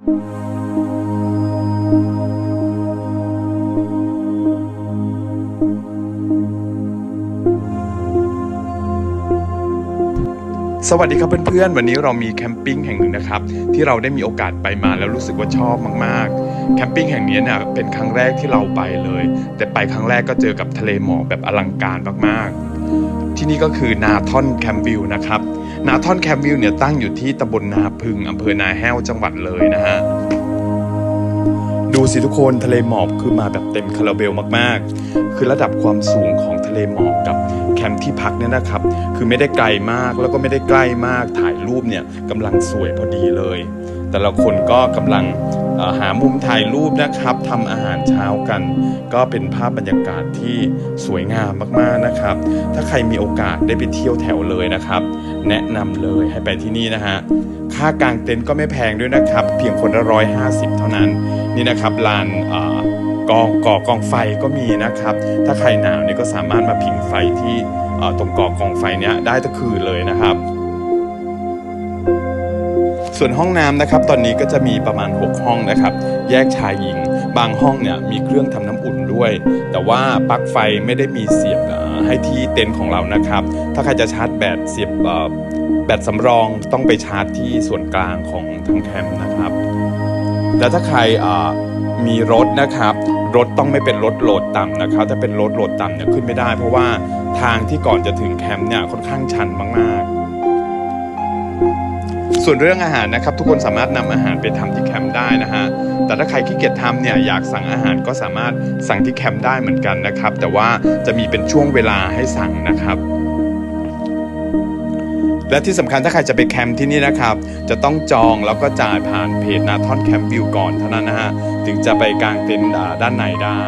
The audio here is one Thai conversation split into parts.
สวัสดีครับเพื่อนๆ วันนี้เรามีแคมปิ้งแห่งหนึ่งนะครับ ที่เราได้มีโอกาสไปมาแล้วรู้สึกว่าชอบมากๆ แคมปิ้งแห่งนี้เนี่ยเป็นครั้งแรกที่เราไปเลย แต่ไปครั้งแรกก็เจอกับทะเลหมอกแบบอลังการมากๆ ที่นี่ก็คือนาทอนแคมป์วิวนะครับ นาทอนแคมป์วิวเนี่ยตั้งอยู่ที่ตำบลนาพึงอำเภอนาแห้วจังหวัดเลยนะฮะดูสิทุกคนทะเลหมอกคือมาแบบเต็มคาราเบลมากๆ คือระดับความสูงของทะเลหมอกกับแคมป์ที่พักเนี่ยนะครับ คือไม่ได้ไกลมากแล้วก็ไม่ได้ใกล้มากถ่ายรูปเนี่ยกำลังสวยพอดีเลย แต่ละคนก็กำลัง หามุมถ่ายรูปนะครับทำอาหารเช้ากัน ก็เป็นภาพบรรยากาศที่สวยงามมากๆนะครับ ถ้าใครมีโอกาสได้ไปเที่ยวแถวเลยนะครับ แนะนำเลยให้ไปที่นี่นะฮะค่ากางเต็นท์ก็ไม่แพงด้วยนะครับ เพียงคนละร้อยห้าสิบเท่านั้นนี่นะครับลานอกองก่อกองไฟก็มีนะครับ ถ้าใครหนาวเนี่ยก็สามารถมาผิงไฟที่ตรงก่อกองไฟเนี้ยได้ทั้งคืนเลยนะครับ ส่วนห้องน้ำนะครับ ตอนนี้ก็จะมีประมาณ 6 ห้องนะครับ แยกชายหญิง บางห้องเนี่ยมีเครื่องทำน้ำอุ่นด้วย แต่ว่าปลั๊กไฟไม่ได้มีเสียบให้ที่เต็นท์ของเรานะครับ ถ้าใครจะชาร์จแบตเสียบแบตสำรองต้องไปชาร์จที่ส่วนกลางของทั้งแคมป์นะครับแล้วถ้าใครมีรถนะครับ รถต้องไม่เป็นรถโหลดต่ำนะครับ ถ้าเป็นรถโหลดต่ำเนี่ยขึ้นไม่ได้ เพราะว่าทางที่ก่อนจะถึงแคมป์เนี่ยค่อนข้างชันมากๆ ส่วนเรื่องอาหารนะครับทุกคนสามารถนำอาหารไปทำที่แคมป์ได้นะฮะแต่ถ้าใครขี้เกียจทำเนี่ยอยากสั่งอาหารก็สามารถสั่งที่แคมป์ได้เหมือนกันนะครับ แต่ว่าจะมีเป็นช่วงเวลาให้สั่งนะครับและที่สำคัญถ้าใครจะไปแคมป์ที่นี่นะครับ จะต้องจองแล้วก็จ่ายผ่านเพจนาทอนแคมป์วิวก่อนเท่านั้นนะฮะถึงจะไปกางเต็นท์ด้านในได้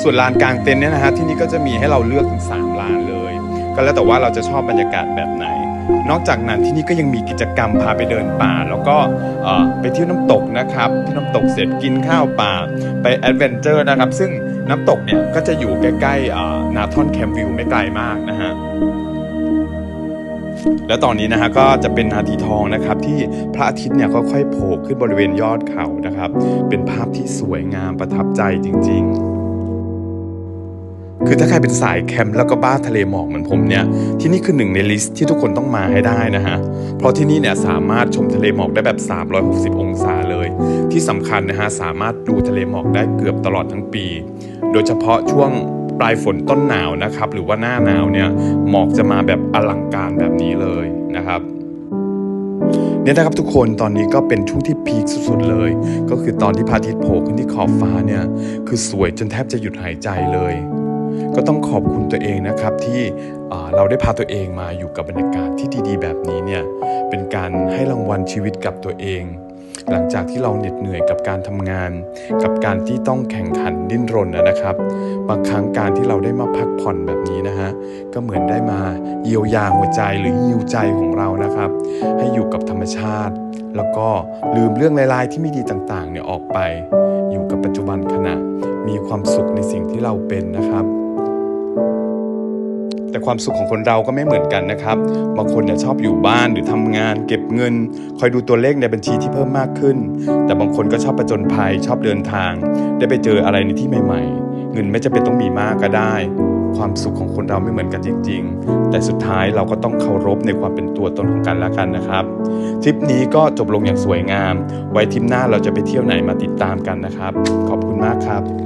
ส่วนลานกางเต็นท์เนี่ยนะฮะที่นี่ก็จะมีให้เราเลือกถึง3ลานเลย ก็แล้วแต่ว่าเราจะชอบบรรยากาศแบบไหน นอกจากนั้นที่นี่ก็ยังมีกิจกรรมพาไปเดินป่า แล้วก็ไปเที่ยวน้ำตกนะครับที่น้ำตกเสร็จกินข้าวป่าไปแอดเวนเจอร์นะครับ ซึ่งน้ำตกเนี่ยก็จะอยู่ใกล้ๆนาทอนแคมป์วิวไม่ไกลมากนะฮะและตอนนี้นะฮะก็จะเป็นนาทีทองนะครับ ที่พระอาทิตย์เนี่ยค่อยๆโผล่ขึ้นบริเวณยอดเขานะครับ เป็นภาพที่สวยงามประทับใจจริง ๆ คือถ้าใครเป็นสายแคมป์แล้วก็บ้าทะเลหมอกเหมือนผมเนี่ยที่นี่คือหนึ่งในลิสต์ที่ทุกคนต้องมาให้ได้นะฮะเพราะที่นี่เนี่ยสามารถชมทะเลหมอกได้แบบ 360 องศาเลย ที่สำคัญนะฮะสามารถดูทะเลหมอกได้เกือบตลอดทั้งปี โดยเฉพาะช่วงปลายฝนต้นหนาวนะครับหรือว่าหน้าหนาวเนี่ยหมอกจะมาแบบอลังการแบบนี้เลยนะครับเนี่ยนะครับทุกคนตอนนี้ก็เป็นช่วงที่พีคสุดๆเลย ก็คือตอนที่พระอาทิตย์โผล่ขึ้นที่ขอบฟ้าเนี่ยคือสวยจนแทบจะหยุดหายใจเลย ก็ต้องขอบคุณตัวเองนะครับที่เราได้พาตัวเองมาอยู่กับบรรยากาศที่ดีๆ แบบนี้เนี่ยเป็นการให้รางวัลชีวิตกับตัวเอง หลังจากที่เราเหน็ดเหนื่อยกับการทำงาน กับการที่ต้องแข่งขันดิ้นรนนะนะครับ บางครั้งการที่เราได้มาพักผ่อนแบบนี้นะฮะก็เหมือนได้มาเยียวยาหัวใจหรือยิวใจของเรานะครับ ให้อยู่กับธรรมชาติ แล้วก็ลืมเรื่องลายๆที่ไม่ดีต่างๆเนี่ยออกไป อยู่กับปัจจุบันขณะมีความสุขในสิ่งที่เราเป็นนะครับ แต่ความสุขของคนเราก็ไม่เหมือนกันนะครับ บางคนเนี่ยชอบอยู่บ้านหรือทำงาน เก็บเงิน คอยดูตัวเลขในบัญชีที่เพิ่มมากขึ้น แต่บางคนก็ชอบประจนภัยชอบเดินทาง ได้ไปเจออะไรในที่ใหม่ ๆ เงินไม่จำเป็นต้องมีมากก็ได้ ความสุขของคนเราไม่เหมือนกันจริง ๆ แต่สุดท้ายเราก็ต้องเคารพในความเป็นตัวตนของกันและกันนะครับทริปนี้ก็จบลงอย่างสวยงาม ไว้ทริปหน้าเราจะไปเที่ยวไหนมาติดตามกันนะครับ ขอบคุณมากครับ